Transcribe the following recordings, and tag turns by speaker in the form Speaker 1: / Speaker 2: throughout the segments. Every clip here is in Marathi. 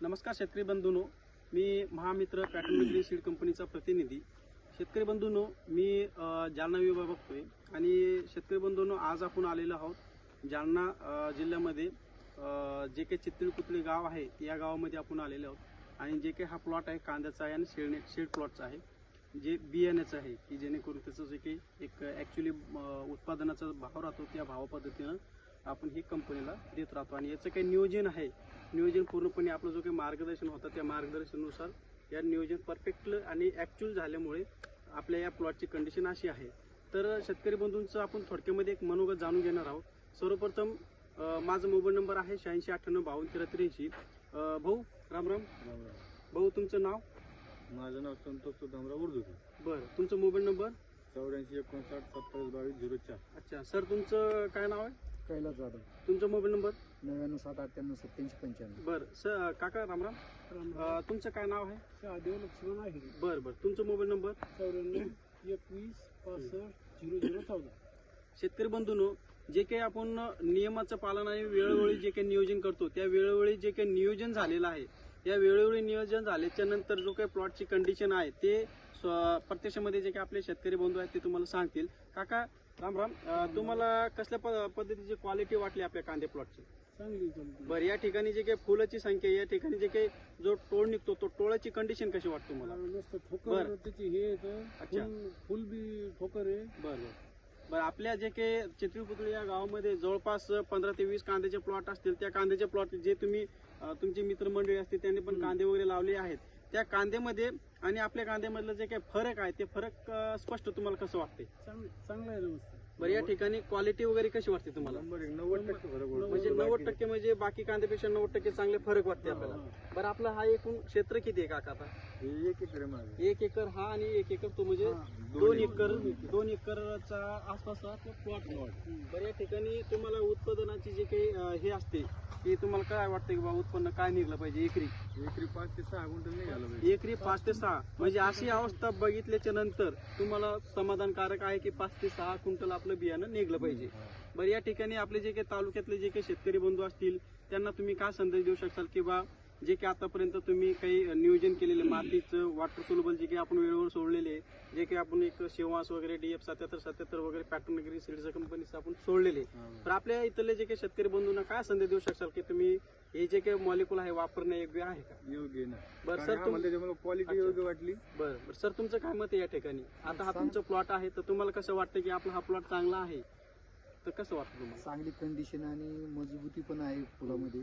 Speaker 1: नमस्कार शेतकरी बंधूनो. मी महामित्र पॅटर्न सीड कंपनीचा प्रतिनिधी. शेतकरी बंधूंनो मी जालना विभाग बघतोय. आणि शेतकरी बंधूंनो आज आपण आलेलो आहोत जालना जिल्ह्यामध्ये. जे काही चित्तळी कुतळी गाव आहे या गावामध्ये आपण आलेलो आहोत. आणि जे काही हा प्लॉट आहे कांद्याचा आहे आणि शेळणे शेड प्लॉटचा आहे. जे बियाण्याचं आहे की जेणेकरून त्याचं जे काही एक ॲक्च्युली उत्पादनाचा भाव राहतो त्या भावापद्धतीनं आपण ही कंपनीला देत राहतो. आणि याचं काही नियोजन आहे. नियोजन पूर्णपणे आपलं जो काही मार्गदर्शन होतं त्या मार्गदर्शनानुसार या नियोजन परफेक्ट आणि ॲक्च्युअल झाल्यामुळे आपल्या या प्लॉटची कंडिशन अशी आहे. तर शेतकरी बंधूंचं आपण थोडक्यामध्ये एक मनोगत जाणून घेणार आहोत. सर्वप्रथम माझा मोबाईल नंबर आहे शहाऐंशी अठ्ठ्याण्णव बावन्न तेरा त्र्याऐंशी भाऊ राम राम. भाऊ तुमचं नाव?
Speaker 2: माझं नाव संतोष सुधामराव उर्दू
Speaker 1: बरं तुमचं मोबाईल नंबर
Speaker 2: चौऱ्याऐंशी एकोणसाठ सत्तावीस बावीस झिरो चार.
Speaker 1: अच्छा सर तुमचं काय नाव आहे?
Speaker 3: कैलास जाधव.
Speaker 1: तुमचा मोबाईल नंबर?
Speaker 3: नव्याण्णव सात अठ्ठ्याण्णव सत्याऐंशी पंच्याण्णव.
Speaker 1: बरं सर काका रामराम अं, तुमचं काय नाव आहे?
Speaker 3: लक्ष्मण आहे.
Speaker 1: बरं बरं. तुमचा मोबाईल नंबर?
Speaker 3: चौऱ्याण्णव एकवीस पासष्ट झिरो झिरो चौदा.
Speaker 1: शेतकरी बंधूंनो जे काही आपण नियमाचं पालन आणि वेळोवेळी जे काही नियोजन करतो त्या वेळोवेळी जे काही नियोजन झालेलं आहे या वेळोवेळी नियोजन झाल्याच्यानंतर जो काही प्लॉटची कंडिशन आहे ते स्व- प्रत्यक्षामध्ये जे काही आपले शेतकरी बंधू आहेत ते तुम्हाला सांगतील. काका राम राम. अं, तुम्हाला कसल्या प- पद्धतीची क्वालिटी वाटली आपल्या कांदे प्लॉटची
Speaker 3: चांगली
Speaker 1: बरं या ठिकाणी जे काही फुलाची संख्या या ठिकाणी जे काही जो टोळ निघतो तो टोळाची कंडिशन कशी वाटते तुम्हाला?
Speaker 3: मस्त
Speaker 1: बरं.
Speaker 3: ठोकर त्याची हे येतं.
Speaker 1: अच्छा.
Speaker 3: फुल फुल बी ठोकर आहे.
Speaker 1: बरं बरं. बरं आपल्या जे काही चित्री पुतळी या गावामध्ये जवळपास पंधरा ते वीस कांद्याचे प्लॉट असतील त्या कांद्याचे प्लॉट जे तुम्ही अं, तुमची मित्रमंडळी असतील त्यांनी पण
Speaker 3: हम्म.
Speaker 1: कांदे वगैरे लावले आहेत. त्या कांद्यामध्ये आणि आपल्या कांद्यामधलं जे काही फरक आहे ते फरक अं, स्पष्ट तुम्हाला कसं वाटते
Speaker 3: चांग- चांगला आहे मस्त
Speaker 1: बरं या ठिकाणी क्वालिटी वगैरे कशी वाटते तुम्हाला?
Speaker 2: नव्वद टक्के फरक पडतो.
Speaker 1: म्हणजे नव्वद टक्के म्हणजे बाकी कांद्यापेक्षा नव्वद टक्के चांगले फरक वाटते आपल्याला. बरं आपलं हा एकूण क्षेत्र किती आहे काका आता?
Speaker 2: हे एक एक आहे माझं.
Speaker 1: एक एकर हा आणि एक एकर तो म्हणजे दोन एकर. दोन एकरचा आसपासचा प्लॉट बरं या ठिकाणी तुम्हाला उत्पादनाची जे काही अं, हे असते की तुम्हाला काय वाटतं की बाबा उत्पन्न काय निघलं पाहिजे एकरी?
Speaker 2: एकरी पाच ते सहा क्विंटल निघालं पाहिजे.
Speaker 1: एकरी पाच ते सहा. म्हणजे अशी अवस्था बघितल्याच्या नंतर तुम्हाला समाधानकारक आहे की पाच ते सहा क्विंटल आपलं बियाणं निघलं पाहिजे. बरं या ठिकाणी आपले जे काही तालुक्यातले जे काही शेतकरी बंधू असतील त्यांना तुम्ही काय संदेश देऊ शकाल की बा जे काही आतापर्यंत तुम्ही काही नियोजन केलेले मातीचं वॉटर सोलबल जे काही आपण वेळेवर सोडलेले जे काही आपण एक शेवास वगैरे डीएफ सत्याहत्तर सत्याहत्तर वगैरे पॅटर्नगिरी सीड्स कंपनीचं आपण सोडलेले तर आपल्या इथले जे काही शेतकरी बंधूंना काय संदेश देऊ शकाल की तुम्ही हे जे काही मॉलिक्युल आहे वापरणं योग्य आहे का?
Speaker 2: योग्य ना.
Speaker 1: बरं सर
Speaker 2: त्याच्यामुळे क्वालिटी. योग्य वाटली.
Speaker 1: बरं बरं. सर तुमचं काय मत आहे या ठिकाणी? आता हा तुमचा प्लॉट आहे तर तुम्हाला कसं वाटतं की आपला हा प्लॉट चांगला आहे? तर कसं वाटतं तुम्हाला?
Speaker 3: चांगली कंडिशन आणि मजबूती पण आहे फुलामध्ये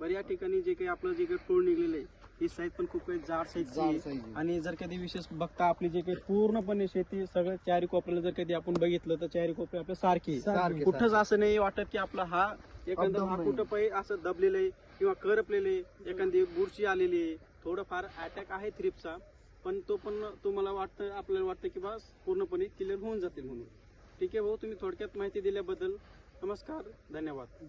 Speaker 1: बरं या ठिकाणी जे काही आपलं जे काही टोळ निघलेलं आहे ही साईज पण खूप काही जाड
Speaker 3: जाड
Speaker 1: साईज
Speaker 3: size आहे.
Speaker 1: आणि जर कधी विशेष बघता आपली जे काही पूर्णपणे शेती सगळं चारी कोपऱ्याला जर कधी आपण बघितलं तर चारी कोपरे आपले सारखे आहे.
Speaker 3: सारखे,
Speaker 1: कुठंच. असं नाही वाटत की आपला हा एखादा हा
Speaker 3: नाही.
Speaker 1: कुठं पाहिजे असं दबलेलं आहे किंवा करपलेलं आहे एखादी बुरशी आलेली आहे थोडंफार अटॅक आहे थ्रिपचा पण तो पण तुम्हाला वाटतं आपल्याला वाटतं की बस पूर्णपणे क्लिअर होऊन जातील म्हणून ठीक आहे भाऊ तुम्ही थोडक्यात माहिती दिल्याबद्दल नमस्कार धन्यवाद